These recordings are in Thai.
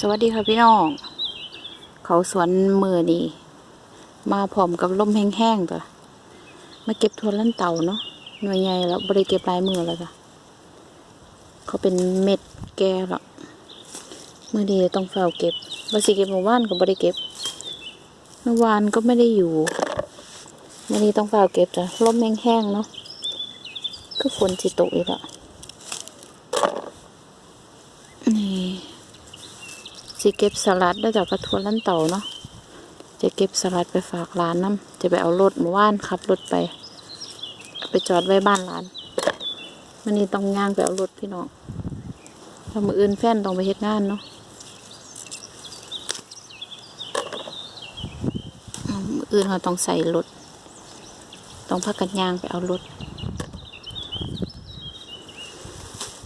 สวัสดีค่ะพี่น้อง เขาสวนมือนี่มาพร้อมกับลมแห้งๆจ้ะมาเก็บทวนลั่นเต่าเนาะหน่วยใหญ่แล้วบริเก็บลายมือแล้วจ้ะเขาเป็นเม็ดแก่ล้วมือดีต้องเฝ้าเก็บว่าสิเก็บเมื่อวานก็บริเก็บเมื่อวานก็ไม่ได้อยู่วันนี้ต้องเฝ้าเก็บจ้ะลมแห้งๆเนาะก็ฝนสิตกอีกล้ว สิเก็บสลัดได้จากกระทวนลั่นเต่าเนาะจะเก็บสลัดไปฝากร้านน้ำจะไปเอารถเมื่านขับรถไป ไปจอดไว้บ้านร้านวันนี้ต้องย่างไปเอารถพี่น้องถ้ามืออื่นแฟนต้องไปเฮ็ดงานเนาะอืมมืออื่นเราต้องใส่รถต้องพักกันย่างไปเอารถ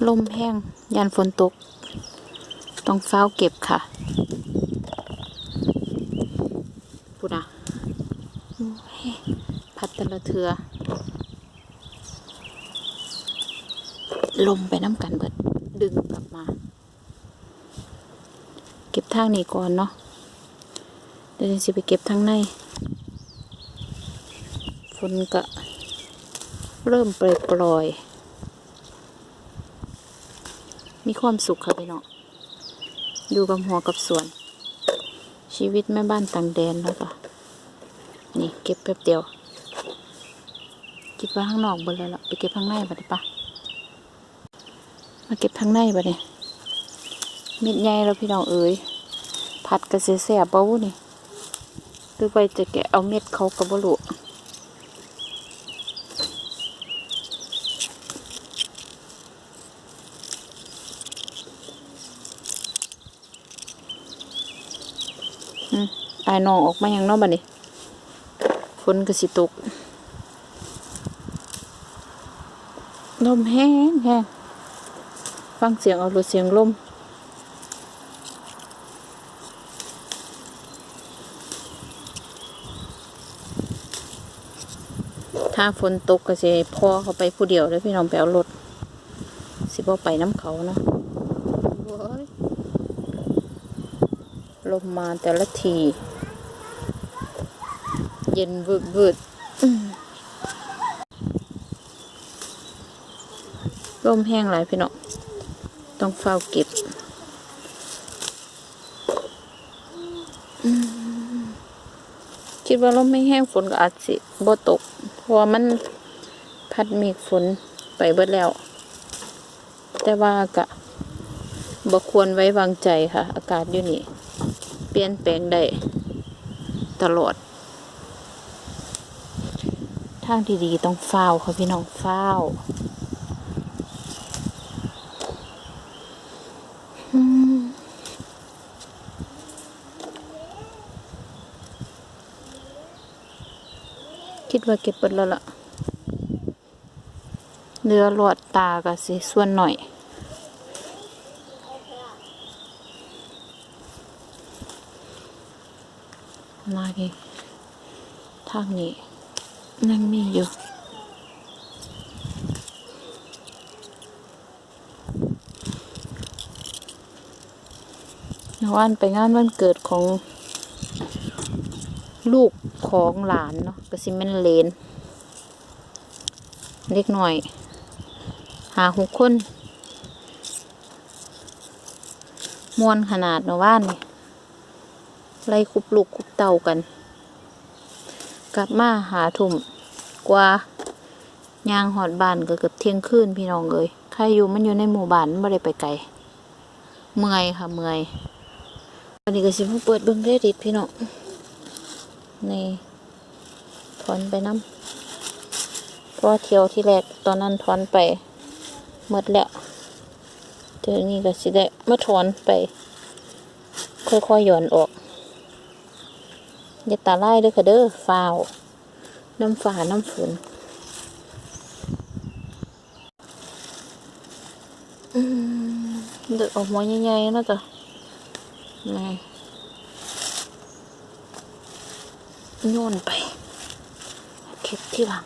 ลมแห้งยันฝนตก ต้องเฝ้าเก็บค่ะ พูดนะพัดแตละเทือ ลมไปน้ำกันเบิด ดึงกลับมา เก็บทางนี้ก่อนเนาะเดี๋ยวจะไปเก็บทางในฝนก็เริ่มปล่อยๆมีความสุขค่ะพี่น้อง อยู่กับหัวกับสวน ชีวิตแม่บ้านต่างแดนแล้วก็นี่ เก็บแป๊บเดียวเก็บไว้ข้างนอกหมดเลยล่ะไปเก็บข้างในบัดนี้ปะมาเก็บข้างในบัดนี้เม็ดใหญ่แล้วพี่น้องเอ๋ยผัดกระเสียแสบเบ้านี่หรือไปจะแกะเอาเม็ดเขากระบลุายนองออกมาอย่างนอกบัดนี้ฝนกระสิตกลมแห้งแห้งฟังเสียงเอารถเสียงลมถ้าฝนตกก็สิพ่อเขาไปผู้เดียวเลยพี่น้องไปเอารถสิบ่ไปน้ำเขาเนาะลมมาแต่ละที เย็นวืดวืดอื้อลมแห้งหลายพี่น้องต้องเฝ้าเก็บคิดว่าลมไม่แห้งฝนก็อาจสิบ่ตกเพราะมันพัดเมฆฝนไปเบิดแล้ว แต่ว่ากะบ่ควรไว้วางใจค่ะ อากาศอยู่นี่ เปลี่ยนแปลงได้ตลอดางที่ดีต้องเฝ้าค่ะพี่น้องเฝ้าคิดว่าเก็บเปิดแล้วล่ะเนื้อหลอดตาก็สิส่วนหน่อย มาดิทางนี้ ยังมีอยู่นวันไปงานวันเกิดของลูกของหลานเนาะก็สิแม่นเลน เล็กหน่อย หาหกคนมวนขนาดเนว่านไล่คุบลูกคุบเต่ากัน กลับมาหาทุ่มกว่ายางหอดบานก็เกือบเที่ยงคืนพี่น้องเลยใครอยู่มันอยู่ในหมู่บ้านไม่ได้ไปไกล เมื่อยค่ะเมื่อยอันนี้ก็สิมาเปิดเบิ้งเรดิตพี่น้องนี่ถอนไปน้ำเพราะว่าเที่ยวที่แรกตอนนั้นถอนไปหมดแล้วเดี๋ยวนี้ก็สิได้มาถอนไป ค่อยๆหย่อนออก อย่าตาไล่เด้อค่ะเด้อฟาว น้ำฝาน้ำฝนเดือดออกมาใหญ่ๆนะจ๊ะนี่โยนไปเก็บที่หลัง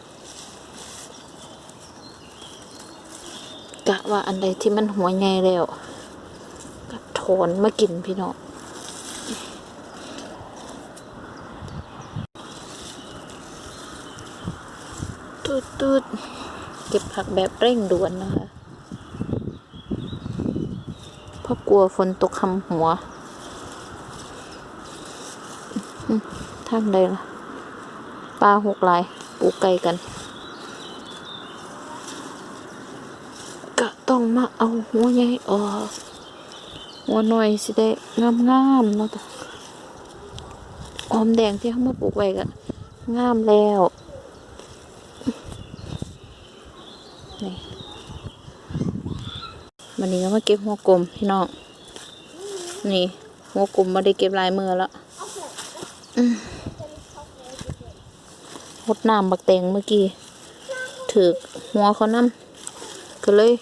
กะว่าอันใดที่มันหัวใหญ่แล้วก็ถอนมากินพี่น้อง ตูดตูดเก็บผักแบบเร่งด่วนนะคะ เพราะกลัวฝนตกคำหัว ทางใดล่ะ ปลาหกลายปลูกไก่กันก็ต้องมาเอาหัวใหญ่ออก หัวหน่อยสิได้งามๆเนาะจ้ะหอมแดงที่เขามาปลูกไว้ก็งามแล้ว วันนี้ก็มาเก็บหัวกลมพี่น้อง นี่หัวกลมมาได้เก็บลายมือแล้วหดน้ำบักแตงเมื่อกี้ถือหัวเขาน้ำก็เลย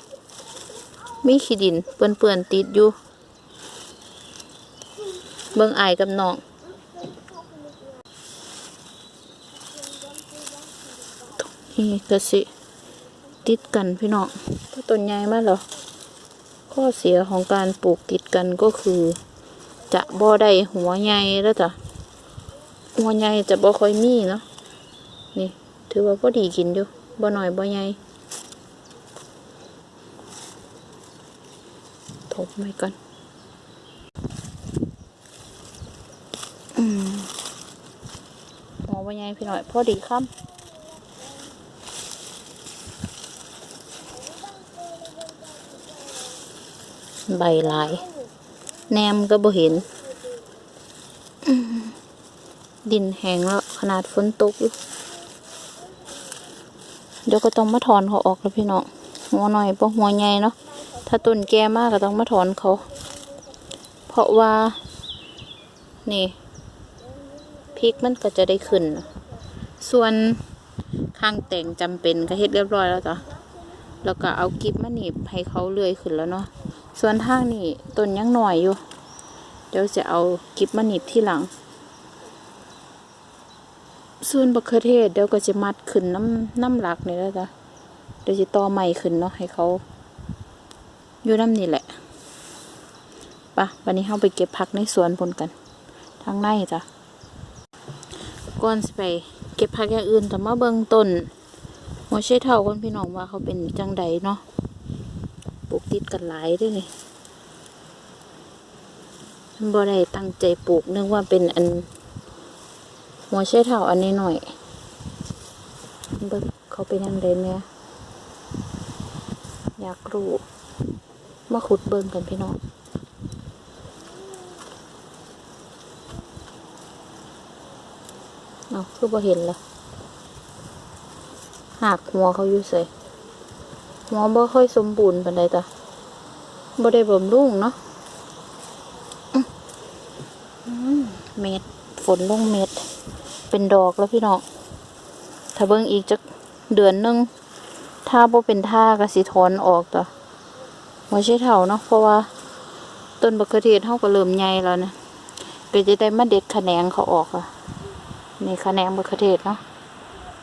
มีขี้ดินเปื่อนๆติดอยู่ เบิ่งอายกับน้องนี่ก็สิ ติดกันพี่น้องต้นใหญ่มากเหรอ ข้อเสียของการปลูกติดกันก็คือ จะบ่ได้หัวใหญ่แล้วจ้ะหัวใหญ่จะบ่ค่อยมีเนาะนี่ ถือว่าพอดีกินอยู่บ่หน่อยบ่ใหญ่ทบไว้ก่อนอืมหมอว่าไงพี่หน่อยพอดีค่ำ ใบหลาย แนมก็บ่เห็น ดินแห้งแล้ว ขนาดฝนตกอยู่เดี๋ยวก็ต้องมาถอนเขาออกแล้วพี่น้องหัวหน่อยเพราะหัวใหญ่เนาะถ้าต้นแก่มากก็ต้องมาถอนเขา เพราะว่า นี่พริกมันก็จะได้ขึ้น ส่วนข้างแต่งจำเป็นก็เฮ็ดเรียบร้อยแล้วจ้ะแล้วก็เอากิบมาหนีบให้เขาเลื่อยขึ้นแล้วเนาะ ส่วนทางนี่ต้นยังหน่อยอยู่ เดี๋ยวจะเอากิบมาหนีบที่หลัง ส่วนบักเขือเทศเดี๋ยวก็จะมัดขึ้นน้ำน้ำหลักนี่แล้วจ้ะเดี๋ยวจะต่อใหม่ขึ้นเนาะให้เขาอยู่น้ำนี่แหละปะวันนี้เราไปเก็บผักในสวนพนกัน ทางในจ้ะก่อนสไปเก็บผักอย่างอื่นแต่มาเบิ่งต้นหัวไชเท่าคนพี่น้องว่าเขาเป็นจังใดเนาะ ลูกติดกันหลายด้วยนี่บ่ได้ตั้งใจปลูกนึกว่าเป็นอันหัวไชเท่าอันนี้หน่อยเบิ่งเขาเป็นยังไงเนี่ยอยากรู้มาขุดเบิ่งกันพี่น้องเอาคือบ่เห็นละหักหัวเขาอยู่ใส่ หัวบ่ค่อยสมบูรณ์ปานใดจ้ะบ่ได้บำรุงเนาะเม็ดฝนลงเม็ด เป็นดอกแล้วพี่น้องถ้าเบิ่งอีกจักเดือนนึงถ้าบ่เป็นท่าก็สิถอนออกจ้ะบ่ใช่เท่าเนาะเพราะว่า ต้นบักเขือเทศเฮาก็เริ่มใหญ่แล้วนะก็จะได้มาเด็ดแขนงเขาออกอะนี่แขนงมะเขือเทศเนาะ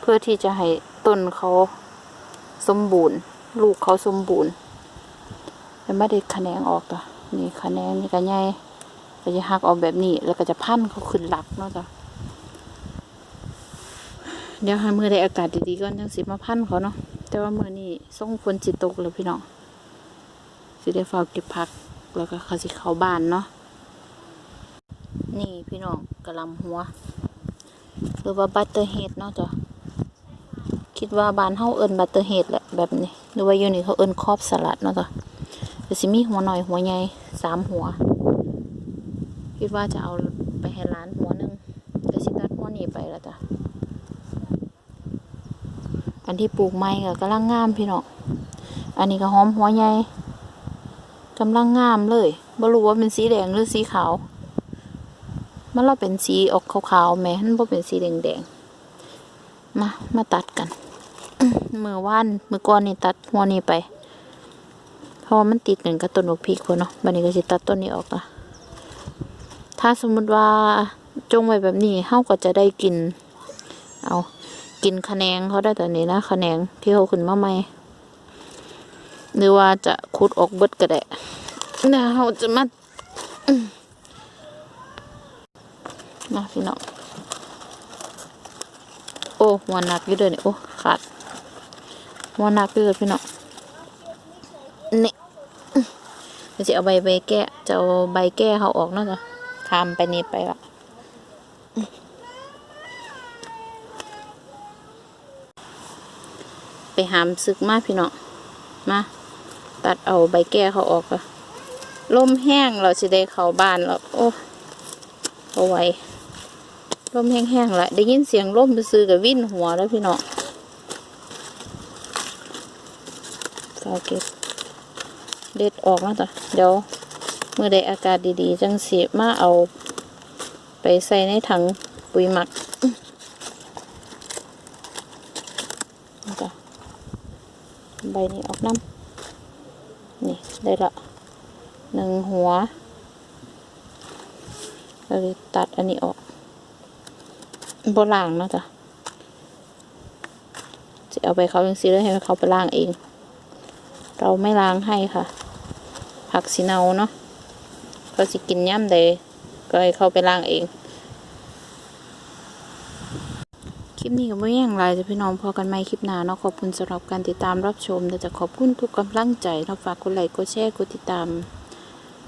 เพื่อที่จะให้ต้นเขาสมบูรณ์ ลูกเขาสมบูรณ์แล้วมาเด็ดแขนงออกจ้ะนี่แขนงนี่ก็ใหญ่ก็จะหักออกแบบนี้ แล้วก็จะพันเขาขึ้นหลักเนาะจ้ะเดี๋ยวให้มือได้อากาศดีๆก่อนจังสิมาพันเขาเนาะแต่ว่ามือนี้ส่งฝนจิตตกแล้วพี่น้องสิได้ฝ้ากเก็บผัก แล้วก็เขาสิเข้าบ้านเนาะนี่พี่น้องกระลำหัว หรือว่าบัตเตอร์เฮดเนาะจ้ะ คิดว่าบ้านเฮาเอิ้นบัตเตอร์เฮดแหละแบบนี้หรือว่าอยู่นี่เขาเอิ้นครอบสลัดเนาะจ้ะแต่สิมีหัวหน่อยหัวใหญ่สามหัว คิดว่าจะเอาไปให้ร้านหัวหนึงแต่สิตัดหัวนี้ไปแล้วจ้ะอันที่ปลูกไม้ก็กำลังงามพี่น้องอันนี้ก็หอมหัวใหญ่กำลังงามเลยบ่รู้ว่าเป็นสีแดงหรือสีขาวมันเราเป็นสีออกขาวๆแม่มันบ่เป็นสีแดงๆมา มาตัดกัน มือว่านมือก่อนนี่ตัดหัวนี้ไป เพราะว่ามันติดกันกับต้นบกพริกคนเนาะบัดนี้ก็สิตัดต้นนี้ออกละถ้าสมมุติว่าจงไว้แบบนี้เฮาก็จะได้กิน เอากินคะแนงเขาได้แต่นี้นะคะแนงที่เขาขึ้นมาใหม่หรือว่าจะขุดออกเบิดก็ได้เดี๋ยวเราจะมามาพี่น้องโอ้หัวหนักอยู่เด้อนี่โอ้ขาด หัวหนักอยู่เด้อพี่น้องนี่เราจะเอาใบใบแก้จะเอาใบแก้เขาออกเนาะจ้ะคามไปนี่ไปละไปหามซึกมาพี่น้องมา ตัดเอาใบแก้เขาออกอะลมแห้งเราสิได้เข้าบ้านแล้วโอ้เอาไว้ลมแห้งๆแหละได้ยินเสียงลมซื้อๆกับวิ่นหัวแล้วพี่น้อง สาวเก็บ เด็ดออกแล้วจ้ะเดี๋ยวเมื่อใดอากาศดีๆ จังสีมาเอาไปใส่ในถังปุ๋ยหมักจ้ะใบนี้ออกน้ำนี่ได้ละหนึ่งหัวเราเลยตัดอันนี้ออกบล้างเนาะจ้ะจะเอาไปเขายังซีเลยให้เขาไปล้างเอง เราไม่ล้างให้ค่ะ ผักสีเนาเนาะเขาสิกินย่ำใดก็ให้เขาไปล้างเอง คลิปนี้ก็ไม่ยังไรจะพี่น้องพอกันไหมคลิปหน้าเนาะขอบคุณสำหรับการติดตามรับชมแต่จะขอบคุณทุกกำลังใจเนาะฝากกดไลค์กดแชร์กดติดตาม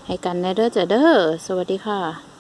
ให้กันแนะเด้อจ้ะเด้อสวัสดีค่ะ